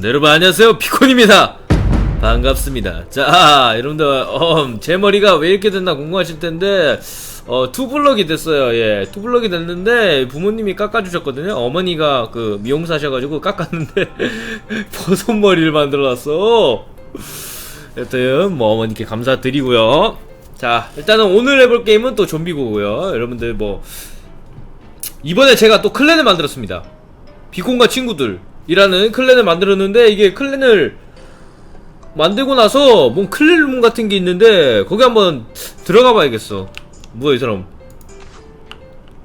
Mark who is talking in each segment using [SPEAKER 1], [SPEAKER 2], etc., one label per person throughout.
[SPEAKER 1] 네, 여러분 안녕하세요. 피콘입니다. 반갑습니다. 자 여러분들 어, 제 머리가 왜 이렇게 됐나 궁금하실 텐데 어, 투블럭이 됐어요. 예 투블럭이 됐는데 부모님이 깎아주셨거든요. 어머니가 그 미용사 하셔가지고 깎았는데 버섯머리를 만들어놨어. 여튼 뭐 어머니께 감사드리고요. 자 일단은 오늘 해볼 게임은 또 좀비고고요. 여러분들 뭐 이번에 제가 또 클랜을 만들었습니다. 비콘과 친구들 이라는 클랜을 만들었는데 이게 클랜을 만들고 나서 뭔 클랜룸 같은 게 있는데 거기 한번 들어가 봐야겠어. 뭐야 이 사람.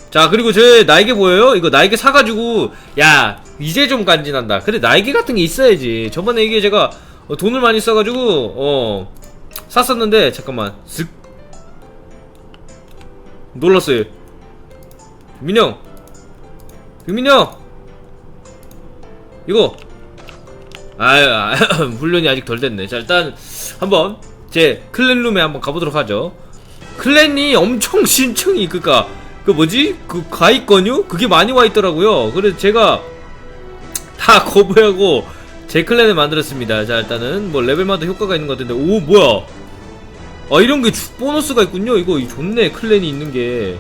[SPEAKER 1] 자 그리고 제 날개 보여요? 이거 날개 사가지고 야 이제 좀 간지난다. 근데 날개 같은 게 있어야지. 저번에 이게 제가 어, 돈을 많이 써가지고 어 샀었는데 잠깐만. 슥. 놀랐어요. 민영 민영 이거. 아유 아, 훈련이 아직 덜 됐네. 자 일단 한번 제 클랜룸에 한번 가보도록 하죠. 클랜이 엄청 신청이 그니까 그 뭐지? 그 가입권유? 그게 많이 와 있더라고요. 그래서 제가 다 거부하고 제 클랜을 만들었습니다. 자 일단은 뭐 레벨마다 효과가 있는 것 같은데. 오 뭐야? 아 이런 게 주- 보너스가 있군요. 이거 좋네 클랜이 있는 게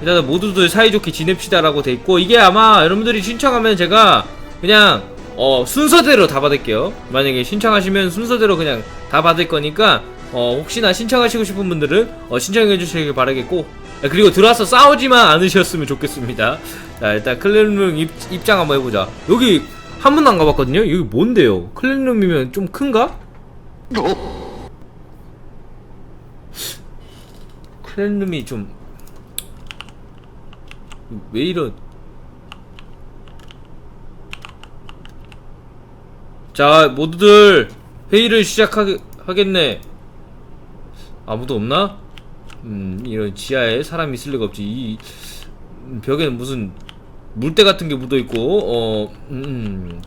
[SPEAKER 1] 일단 모두들 사이좋게 지냅시다라고 돼 있고 이게 아마 여러분들이 신청하면 제가 그냥 어 순서대로 다 받을게요. 만약에 신청하시면 순서대로 그냥 다 받을 거니까 어 혹시나 신청하시고 싶은 분들은 어 신청해 주시길 바라겠고 아, 그리고 들어와서 싸우지만 않으셨으면 좋겠습니다. 자 일단 클랜룸 입, 입장 한번 해보자. 여기 한 번도 안 가봤거든요? 여기 뭔데요? 클랜룸이면 좀 큰가? 클랜룸이 좀 왜 이런? 자 모두들 회의를 시작하겠네. 아무도 없나? 음 이런 지하에 사람이 있을 리가 없지. 이 음, 벽에는 무슨 물때 같은 게 묻어있고 어 음.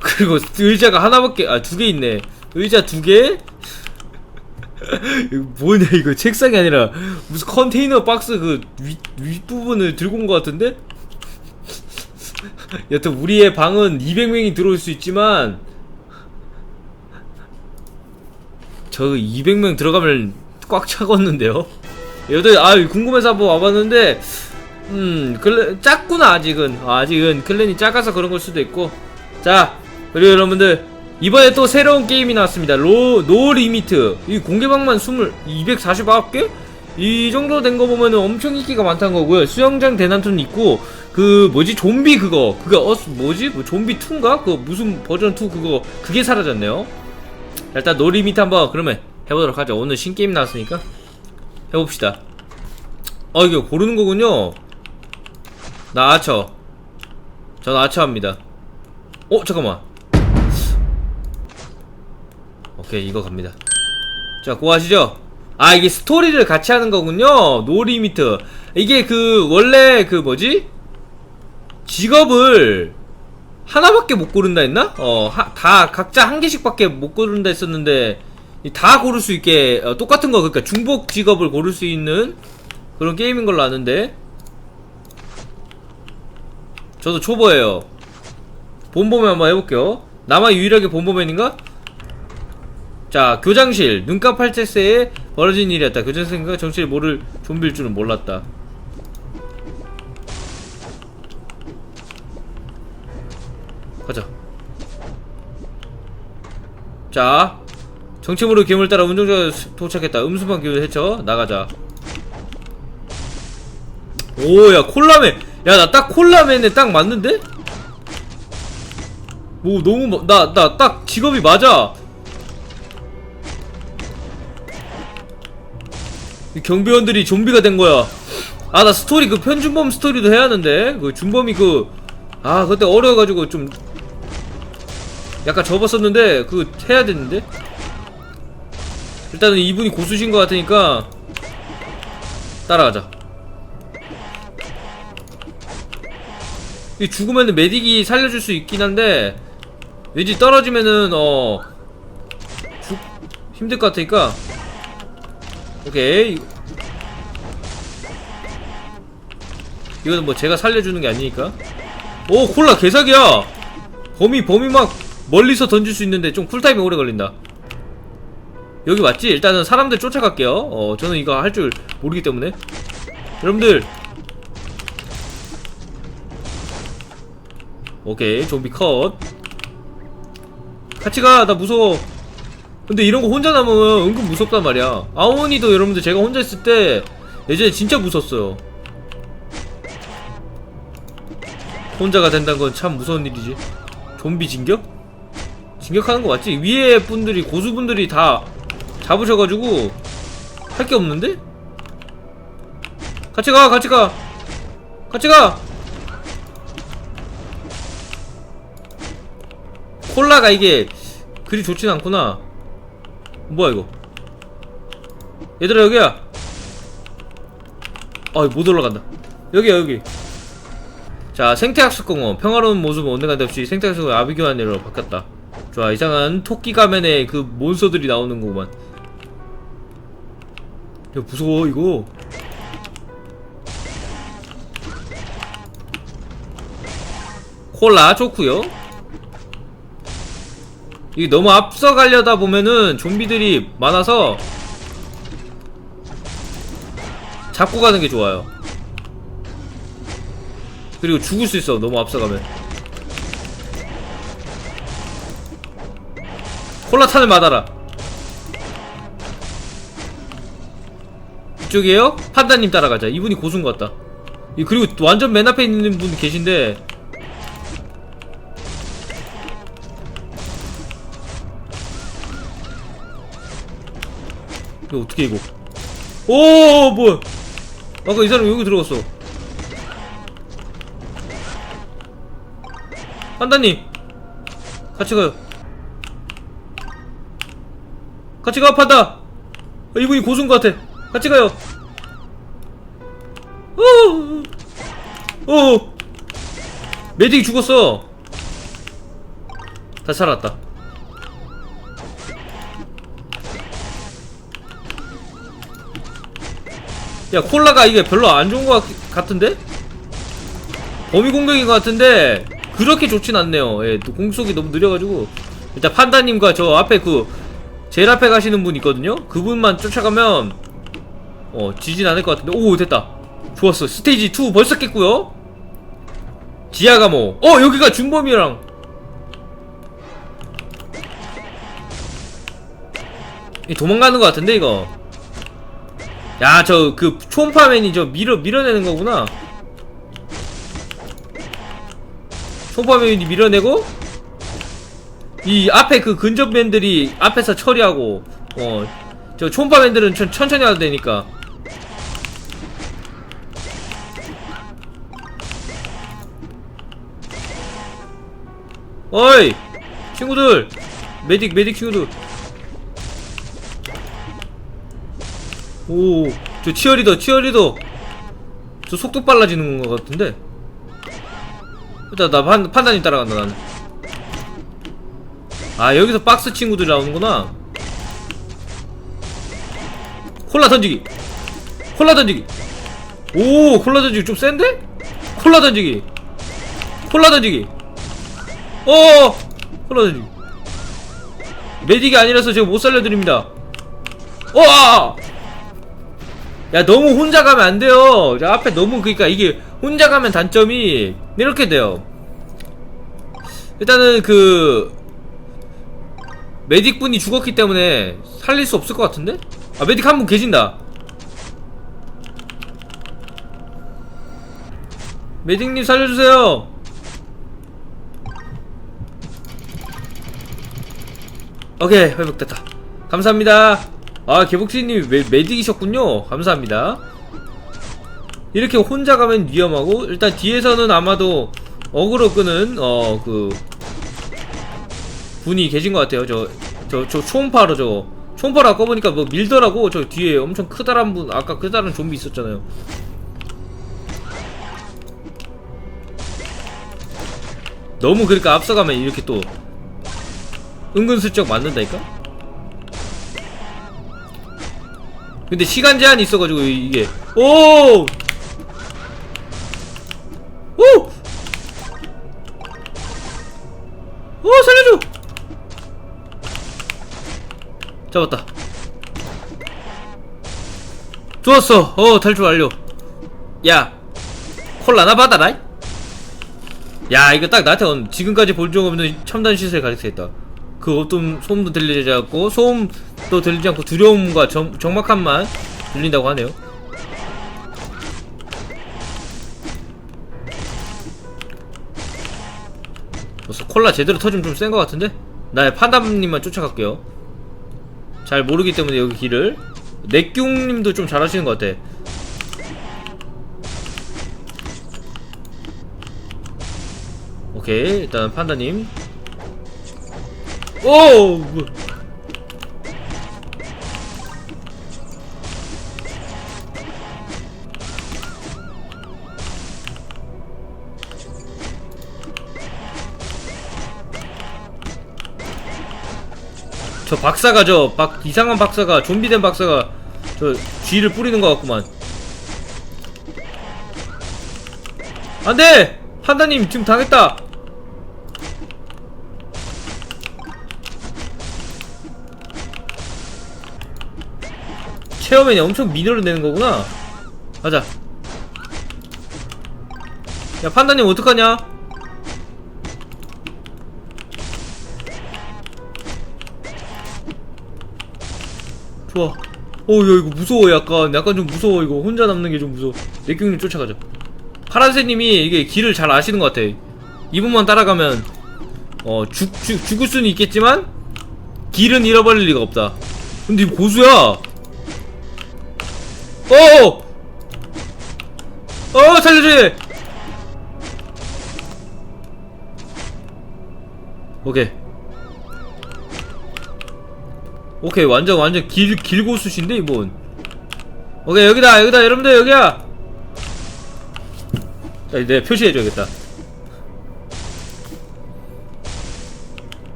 [SPEAKER 1] 그리고 의자가 하나밖에 아 두 개 있네. 의자 두개 이거 뭐냐 이거 책상이 아니라 무슨 컨테이너 박스 그 윗, 윗부분을 들고 온 것 같은데? 여튼 우리의 방은 200명이 들어올 수 있지만 저 200명 들어가면 꽉 차겠는데요? 여튼 아 궁금해서 한번 와봤는데 음 클랜 작구나 아직은 아직은 클랜이 작아서 그런 걸 수도 있고 자 그리고 여러분들 이번에 또 새로운 게임이 나왔습니다. 로, 노 리미트. 이 공개방만 20, 249개? 이 정도 된 거 보면은 엄청 인기가 많다는 거고요. 수영장 대난투는 있고, 그, 뭐지, 좀비 그거. 그거, 어, 뭐지? 뭐 좀비 2인가? 그 무슨 버전 2 그거, 그게 사라졌네요. 자, 일단 노 리미트 한번 그러면 해보도록 하죠. 오늘 신게임 나왔으니까. 해봅시다. 어, 이거 고르는 거군요. 나 아처. 전 아처합니다. 어, 잠깐만. 오케이 이거 갑니다. 자 고하시죠? 아 이게 스토리를 같이 하는 거군요. 노리미트. 이게 그 원래 그 뭐지? 직업을 하나밖에 못 고른다 했나? 어다 각자 한 개씩밖에 못 고른다 했었는데 이다 고를 수 있게 어, 똑같은 거. 그러니까 중복 직업을 고를 수 있는 그런 게임인 걸로 아는데. 저도 초보예요. 본보면 한번 해볼게요. 나만 유일하게 본보맨인가? 자 교장실. 눈깜 팔체세에 벌어진 일이었다. 교장선생님과 정치를 모를 좀비일 줄은 몰랐다. 가자. 자 정치무로 괴물 따라 운동자가 수- 도착했다. 음수판 기술 해쳐 나가자. 오야 콜라맨 야 나 딱 콜라맨에 딱 맞는데? 오 너무 나나 딱 직업이 맞아 경비원들이 좀비가 된 거야. 아, 나 스토리 그 편준범 스토리도 해야 하는데 그 준범이 그 아, 그때 어려워가지고 좀 약간 접었었는데 그 해야 되는데 일단은 이분이 고수신 것 같으니까 따라가자. 이 죽으면은 메딕이 살려줄 수 있긴 한데 왠지 떨어지면은 어 죽, 힘들 것 같으니까 오케이. 이거는 뭐 제가 살려주는 게 아니니까. 오 콜라 개사기야. 범위 범위 막 멀리서 던질 수 있는데 좀 쿨타임이 오래 걸린다. 여기 맞지? 일단은 사람들 쫓아갈게요. 어 저는 이거 할 줄 모르기 때문에. 여러분들. 오케이 좀비 컷. 같이 가 나 무서워 근데 이런 거 혼자 남으면 은근 무섭단 말이야 아오니도 여러분들 제가 혼자 있을 때 예전에 진짜 무섭어요 혼자가 된다는 건 참 무서운 일이지 좀비 진격? 진격하는 거 맞지? 위에 분들이 고수분들이 다 잡으셔가지고 할 게 없는데? 같이 가 같이 가 같이 가 콜라가 이게 그리 좋진 않구나 뭐야 이거? 얘들아 여기야. 아못 올라간다. 여기야 여기. 자 생태학습공원. 평화로운 모습은 언젠가 없이 생태학습공원 아비규환으로 바뀌었다. 좋아 이상한 토끼 가면에 그 몬스터들이 나오는 거구만. 야 무서워 이거. 콜라 좋구요 이게 너무 앞서가려다 보면은 좀비들이 많아서 잡고 가는 게 좋아요. 그리고 죽을 수 있어 너무 앞서가면. 콜라탄을 맞아라. 이쪽이에요? 판다님 따라가자. 이분이 고수인 것 같다. 이 그리고 완전 맨 앞에 있는 분 계신데 이거 어떻게 이거? 오 뭐야? 아까 이 사람 여기 들어갔어. 판다님! 같이 가요. 같이 가 판다! 아, 이분이 고수인 것 같아. 같이 가요. 오, 오, 메딕이 죽었어. 다 살았다 야 콜라가 이게 별로 안 좋은 것 같- 같은데? 범위 공격인 것 같은데 그렇게 좋진 않네요. 예, 또 공속이 너무 느려가지고. 일단 판다님과 저 앞에 그 제일 앞에 가시는 분 있거든요? 그분만 쫓아가면 어 지진 않을 것 같은데. 오 됐다. 좋았어. 스테이지 2 벌써 깼고요. 지하 감옥 어 여기가 준범이랑. 이 도망가는 것 같은데 이거 야 저 그 초음파맨이 저 밀어 밀어내는 거구나. 초음파맨이 밀어내고 이 앞에 그 근접맨들이 앞에서 처리하고 어 저 초음파맨들은 천, 천천히 와도 되니까. 어이 친구들. 메딕 메딕 친구들 오 저 치어리더 치어리더. 저 속도 빨라지는 것 같은데. 일단 나 판, 판단이 따라간다 나는. 아 여기서 박스 친구들이 나오는구나. 콜라 던지기. 콜라 던지기. 오 콜라 던지기 좀 센데? 콜라 던지기. 콜라 던지기. 어 콜라 던지기. 메딕이 아니라서 제가 못 살려드립니다. 어 아! 야 너무 혼자 가면 안 돼요. 자, 앞에 너무 그니까 이게 혼자 가면 단점이 이렇게 돼요. 일단은 그 메딕 분이 죽었기 때문에 살릴 수 없을 것 같은데? 아 메딕 한 분 계신다. 메딕님 살려주세요. 오케이 회복됐다. 감사합니다 아 개복치님 메, 메딕이셨군요. 감사합니다. 이렇게 혼자 가면 위험하고 일단 뒤에서는 아마도 어그로 끄는 어 그 분이 계신 것 같아요. 저 저 저 초음파로 저 초음파로 아까 보니까 뭐 밀더라고. 저 뒤에 엄청 크다란 분 아까 크다란 좀비 있었잖아요. 너무 그러니까 앞서가면 이렇게 또 은근슬쩍 맞는다니까 근데 시간 제한이 있어가지고 이- 이게. 오! 오! 어 살려줘! 잡았다. 좋았어. 어 탈출 완료. 야 콜라 나 받아라 야 이거 딱 나한테 온- 지금까지 볼적 없는 첨단 시설 가득했다. 그 어떤 소음도 않고 소음 도 들리지 않고 두려움과 정, 적막함만 들린다고 하네요. 벌써 콜라 제대로 터지면 좀 센 것 같은데? 나 판다님만 쫓아갈게요. 잘 모르기 때문에 여기 길을. 넥균님도 좀 잘하시는 것 같아. 오케이 일단 판다님. 오! 저 박사가 저 박, 이상한 박사가 좀비된 박사가 저 쥐를 뿌리는 것 같구만. 안돼! 판다님 지금 당했다! 체어맨이 엄청 미녀를 내는 거구나. 가자. 야 판다님 어떡하냐 좋아 어야 이거 무서워. 약간 약간 좀 무서워. 이거 혼자 남는 게 좀 무서워. 내경님 쫓아가자. 파란새님이 이게 길을 잘 아시는 것 같아. 이분만 따라가면 어 죽, 죽, 죽을 수는 있겠지만 길은 잃어버릴 리가 없다. 근데 이거 고수야. 어어! 어 살려줘 오케이 오케이 완전 완전 길 길고수신데 이분. 오케이 여기다 여기다 여러분들 여기야! 자 내가 표시해줘야겠다.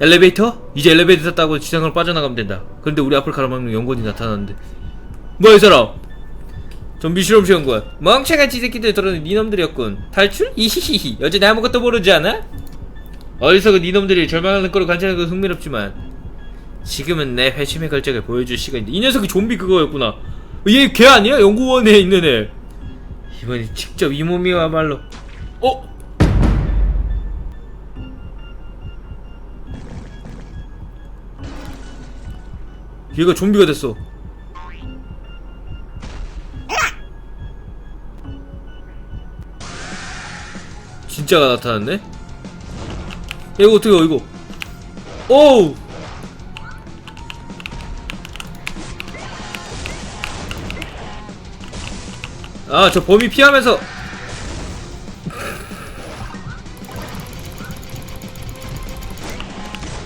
[SPEAKER 1] 엘리베이터? 이제 엘리베이터 타고 지상으로 빠져나가면 된다. 그런데 우리 앞을 가로막는 연구원이 나타났는데. 뭐야 이 사람? 좀비 실험실 연구원. 멍청한 지 새끼들 들어는 니놈들이었군. 탈출? 이히히히. 여전히 아무것도 모르지 않아? 어리석은 니놈들이 절망하는 꼴을 관찰하는 건 흥미롭지만 지금은 내 회심의 걸작을 보여줄 시간인데 이 녀석이 좀비 그거였구나 얘 걔 아니야? 연구원에 있는 애 이번이 직접 이 몸이야말로 어? 얘가 좀비가 됐어 진짜가 나타났네? 야, 이거 어떻게 해 이거 오우 아 저 범위 피하면서.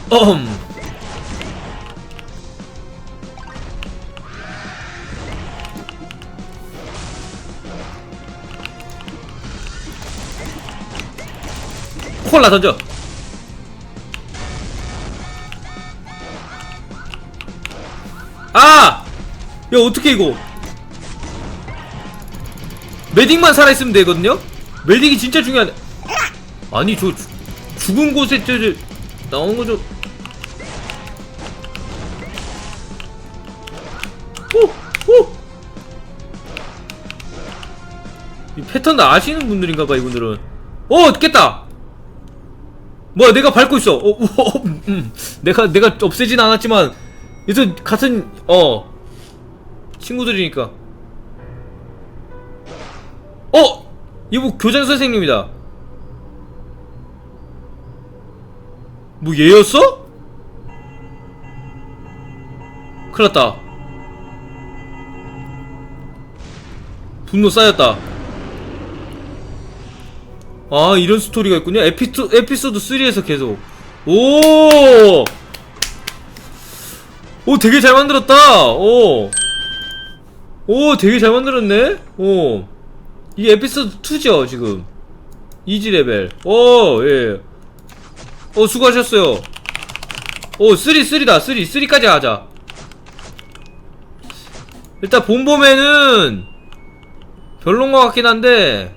[SPEAKER 1] 어흠. 콜라 던져. 아! 야 어떻게 이거 메딕만 살아있으면 되거든요? 메딕이 진짜 중요하네 아니 저 주- 죽은 곳에 저, 저 나오는 거죠 오! 오! 이 패턴 다 아시는 분들인가봐 이분들은 어! 깼다! 뭐야 내가 밟고 있어 어, 어, 어, 음, 내가 내가 없애진 않았지만 얘들 같은 어 친구들이니까 어! 이거 교장 선생님이다 뭐 얘였어? 큰일 났다 분노 쌓였다 아 이런 스토리가 있군요 에피소, 에피소드 3에서 계속 오! 오 되게 잘 만들었다 오! 오 되게 잘 만들었네 오 이게 에피소드 2죠 지금. 이지 레벨. 오예. 오 수고하셨어요. 오 3, 3다. 3, 3까지 하자. 일단 본범에는 별론 것 같긴 한데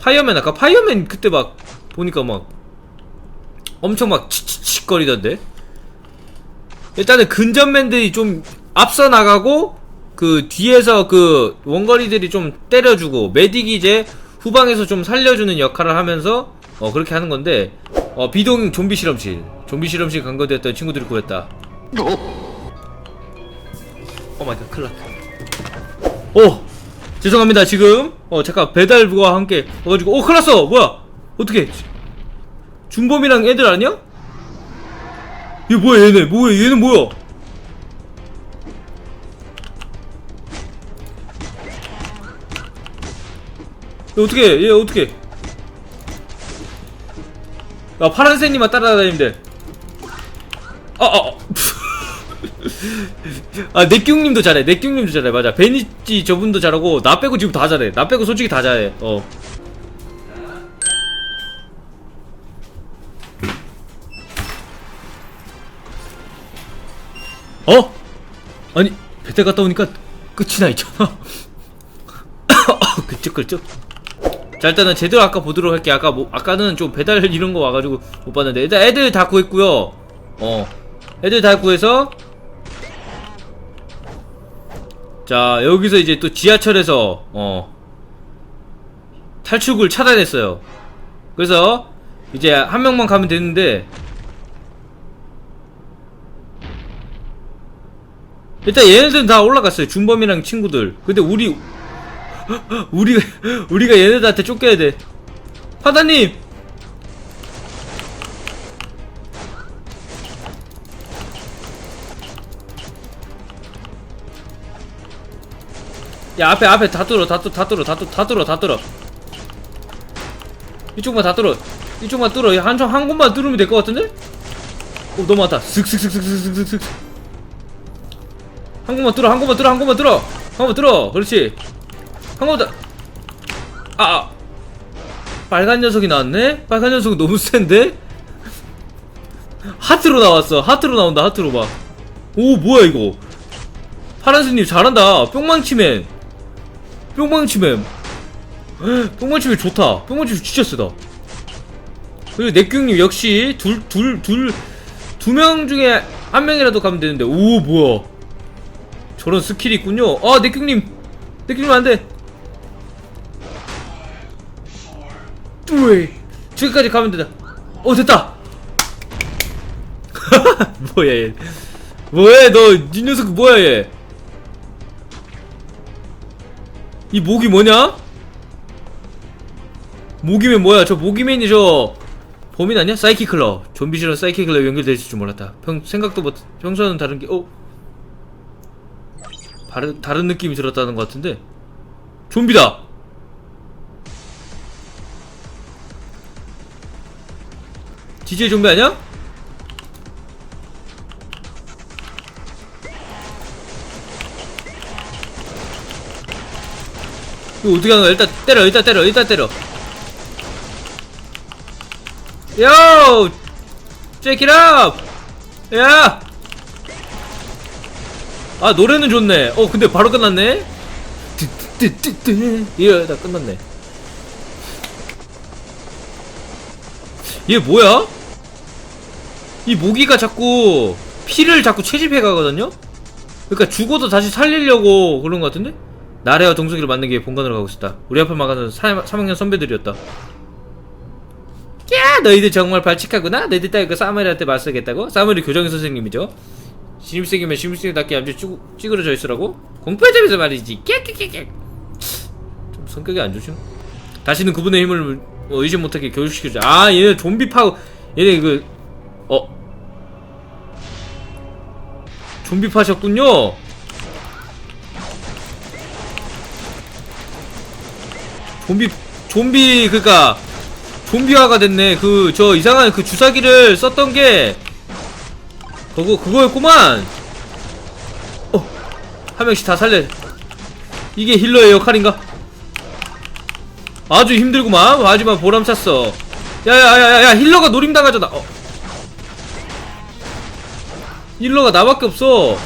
[SPEAKER 1] 파이어맨 아까 파이어맨 그때 막 보니까 막 엄청 막 치치치 거리던데? 일단은 근접맨들이 좀 앞서 나가고 그 뒤에서 그 원거리들이 좀 때려주고 메딕이 이제 후방에서 좀 살려주는 역할을 하면서 어 그렇게 하는 건데 어 비동 좀비 실험실. 좀비 실험실 강거되었던 친구들이 구했다. 오 마이 갓 큰일 났다. 오! 죄송합니다 지금. 어 잠깐 배달부와 함께 와가지고. 오 큰일 났어! 뭐야? 어떻게? 준범이랑 애들 아니야? 얘 뭐야 얘네? 뭐야 얘는 뭐야 얘 어떻게 얘 어떻게 야 파란색님만 따라다니면 돼 아아 아, 넷경님도 잘해. 넷경님도 잘해. 맞아. 베니지 저분도 잘하고, 나 빼고 지금 다 잘해. 나 빼고 솔직히 다 잘해. 어. 어? 아니, 배달 갔다 오니까 끝이 나 있잖아. 그쩍그쩍. 자, 일단은 제대로 아까 보도록 할게. 아까 뭐, 아까는 좀 배달 이런 거 와가지고 못 봤는데. 일단 애들 다 구했고요. 어. 애들 다 구해서, 자 여기서 이제 또 지하철에서 어. 탈출구를 차단했어요. 그래서 이제 한 명만 가면 되는데. 일단 얘네들은 다 올라갔어요. 준범이랑 친구들. 근데 우리 우리가 우리가 얘네들한테 쫓겨야 돼. 파다님! 야 앞에 앞에 다 뚫어 다 뚫어 다 뚫어 다 뚫어 다 뚫어 다 뚫어. 이쪽만 다 뚫어. 이쪽만 뚫어. 한쪽 한 곳만 뚫으면 될 것 같은데? 오 너무 많다. 슥슥슥슥슥슥슥. 한 곳만 뚫어 한 곳만 뚫어 한 곳만 뚫어. 한 곳만 뚫어. 그렇지 한 곳만 아, 아. 빨간 녀석이 나왔네? 빨간 녀석은 너무 센데? 하트로 나왔어. 하트로 나온다 하트로 봐오 뭐야 이거? 파란색님 잘한다. 뿅망치맨. 뿅망치맨. 헉, 뿅망치맨 좋다. 뿅망치맨 진짜 세다. 그리고 넷경님 역시 둘 둘 둘 두 명 중에 한 명이라도 가면 되는데. 오 뭐야. 저런 스킬이 있군요. 아 넷경님. 넷경님 안돼 뚜이. 저기까지 가면 된다. 어 됐다. 뭐야 얘. 뭐야 너이 녀석 뭐야 얘? 이 모기 뭐냐? 모기맨 뭐야? 저 모기맨이 저 범인 아니야? 사이키클러. 좀비실은 사이키클러 있을 줄 몰랐다. 평 생각도 못 평소와는 다른 게 어? 다른 다른 느낌이 들었다는 것 같은데? 좀비다 DJ 좀비 아니야? 이거 어떻게 하는 거야? 일단 때려, 일단 때려, 일단 때려. 요! check! 야! 아, 노래는 좋네. 어, 근데 바로 끝났네? 뜨뜨뜨뜨. 예, 다 끝났네. 얘 뭐야? 이 모기가 자꾸 피를 자꾸 채집해 가거든요? 그러니까 죽어도 다시 살리려고 그런 것 같은데? 나래와 동석이를 만나기 위해 본관으로 가고 있었다. 우리 앞을 막아는 3학년 선배들이었다. 야, 너희들 정말 발칙하구나. 너희들 따위 그 사무엘한테 맞서겠다고? 사무엘이 교장 선생님이죠. 신입생이면 신입생답게 쭈, 찌그러져 있으라고? 공부하자면서 말이지. 깨깨깨깨. 좀 성격이 안 좋죠? 다시는 그분의 힘을 어, 의지 못하게 교육시키자. 아, 얘네 좀비 파고, 얘네 그, 좀비 파셨군요. 좀비 좀비 그니까 좀비화가 됐네. 그 저 이상한 그 주사기를 썼던 게 그거 그거였구만. 어 한 명씩 다 살려 이게 힐러의 역할인가? 아주 힘들구만. 하지만 보람 찼어. 야야야야야 힐러가 노림당하잖아. 어. 힐러가 나밖에 없어.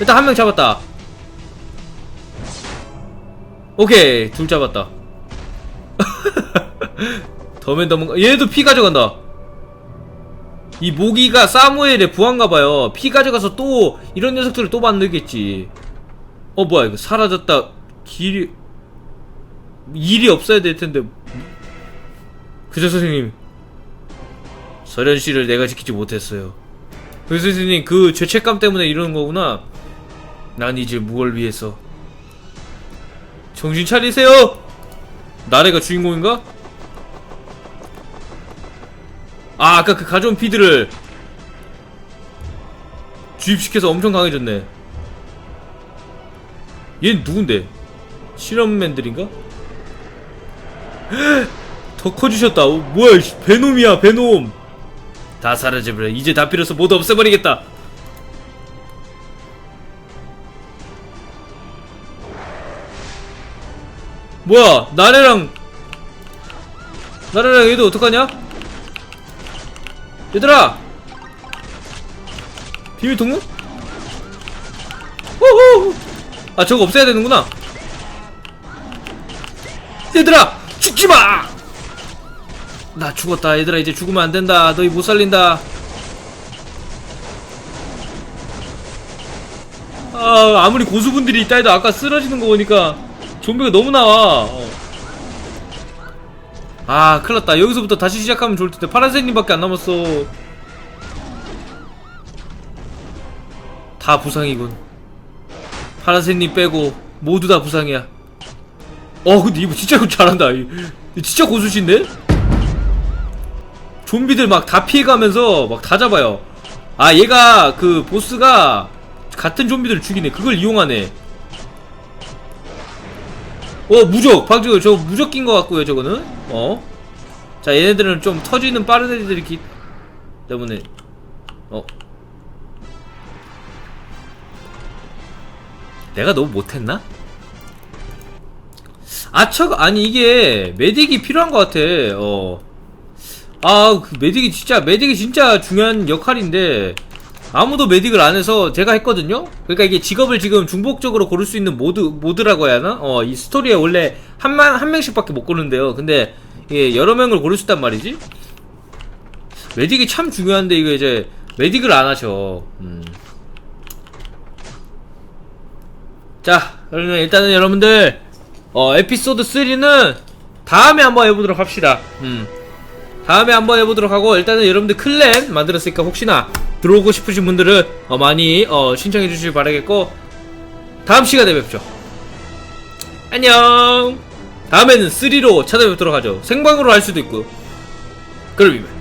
[SPEAKER 1] 일단 한 명 잡았다. 오케이 둘 잡았다. 더맨 더맨 얘도 피 가져간다. 이 모기가 사무엘의 부한가봐요. 피 가져가서 또 이런 녀석들을 또 만들겠지. 어 뭐야 이거 사라졌다. 길이 일이 없어야 될 텐데. 그저 선생님 서련 씨를 내가 지키지 못했어요 그 선생님 그 죄책감 때문에 이러는 거구나. 난 이제 무얼 위해서. 정신 차리세요! 나래가 주인공인가? 아 아까 그 가져온 피드를 주입시켜서 엄청 강해졌네. 얘는 누군데? 실험맨들인가? 더 커지셨다. 어, 뭐야 이 베놈이야 베놈 다 사라져버려. 이제 다 필요해서 모두 없애버리겠다. 뭐야? 나래랑 나래랑 얘도 어떡하냐? 얘들아! 비밀 통로? 호호! 아 저거 없애야 되는구나. 얘들아! 죽지마 나 죽었다. 얘들아 이제 죽으면 안된다. 너희 못 살린다. 아 아무리 고수분들이 있다 해도 아까 쓰러지는 거 보니까 좀비가 너무 나와. 어. 아 큰일났다. 여기서부터 다시 시작하면 좋을 텐데. 파란색님밖에 안 남았어. 다 부상이군. 파란색님 빼고 모두 다 부상이야. 어 근데 이거 진짜 잘한다. 진짜 고수신데? 좀비들 막 다 피해가면서 막 다 잡아요. 아 얘가 그 보스가 같은 좀비들을 죽이네. 그걸 이용하네. 어 무적. 방금 저 무적긴 것 같고요 저거는. 어? 자 얘네들은 좀 터지는 빠른 애들이 기 때문에. 어? 내가 너무 못했나? 아, 저, 아니, 이게, 메딕이 필요한 것 같아, 어. 아, 그 메딕이 진짜, 메딕이 진짜 중요한 역할인데, 아무도 메딕을 안 해서 제가 했거든요? 그러니까 이게 직업을 지금 중복적으로 고를 수 있는 모드, 모드라고 해야 하나? 어, 이 스토리에 원래 한 만, 한 명씩 밖에 못 고르는데요. 근데, 예, 여러 명을 고를 수 있단 말이지? 메딕이 참 중요한데, 이거 이제, 메딕을 안 하셔. 음. 자, 그러면 일단은 여러분들, 어, 에피소드 3는 다음에 한번 해보도록 합시다. 음. 다음에 한번 해보도록 하고, 일단은 여러분들 클랜 만들었으니까 혹시나 들어오고 싶으신 분들은 어, 많이 어, 신청해 주시길 바라겠고, 다음 시간에 뵙죠. 안녕! 다음에는 3로 찾아뵙도록 하죠. 생방으로 할 수도 있고. 그럼 이만.